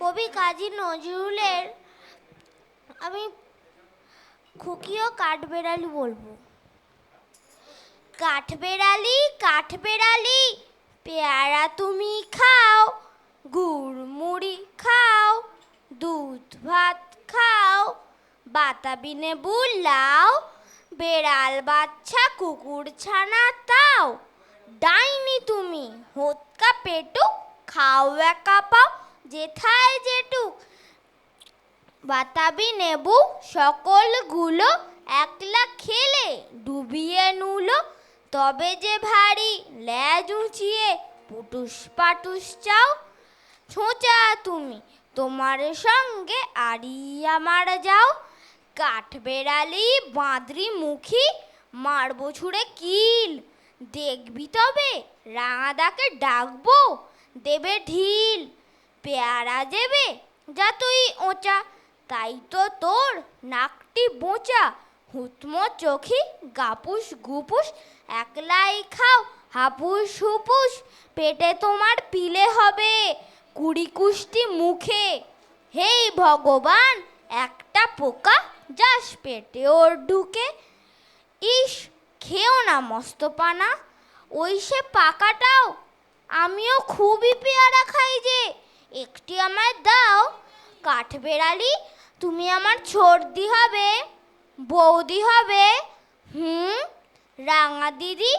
কবি কাজী নজরুলের আমি খুকি ও কাঠবেড়ালি বলব। কাঠবেড়ালি কাঠবেড়ালি, পেয়ারা তুমি খাও, গুড় মুড়ি খাও, দুধ ভাত খাও বাতাবি নেবু লাও, বেড়াল বাচ্চা কুকুর ছানা তাও, ডাইনি তুমি হোৎকা পেটুক খাও একা পাও যেথায় যেটুক বাতাবি নেবু, সকলগুলো একলা খেলে ডুবিয়ে নুলো। তবে যে ভারী ল্যাজ উঁচিয়ে পুটুস পাটুস চাও, ছোঁচা তুমি, তোমার সঙ্গে আড়ি আমার যাও। কাঠ বেড়ালি বাঁদরি মুখী, মারবো ছুঁড়ে কিল। দেখবি তবে রাঙাদাকে ডাকবো, দেবে ঢিল। পেয়ারা দেবে যা তুই ওচা, তাই তো তোর নাকটি বোঁচা। হুতমো চোখি, গাপুস গুপুস, একলাই খাও, হাপুস হুপুস, পেটে তোমার পিলে হবে কুড়ি কুষ্টি মুখে। হেই ভগবান, একটা পোকা যাস পেটে ওর ঢুকে। ইস, খেও না মস্তপানা, ওই সে পাকাটাও। আমিও খুবই পেয়ারা খাই যে একটি আমায় দাও। কাঠবেড়ালি তুমি আমার ছর্দি হবে, বৌদি হবে, হুম, রাঙা দিদি,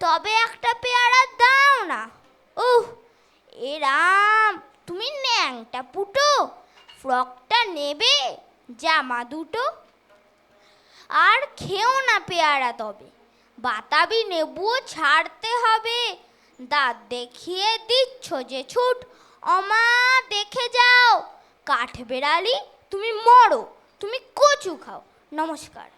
তবে একটা পেয়ারা দাও না। উহ, এ রাম, তুমি ন্যাংটা পুটো, ফ্রকটা নেবে, জামা দুটো। আর খেও না পেয়ারা তবে, বাতাবি নেবুও ছাড়তে হবে। দাঁত দেখিয়ে দিচ্ছ যে ছুট অমা দেখে যাও। কাঠ বেড়ালি তুমি মরো তুমি কচু খাও। নমস্কার।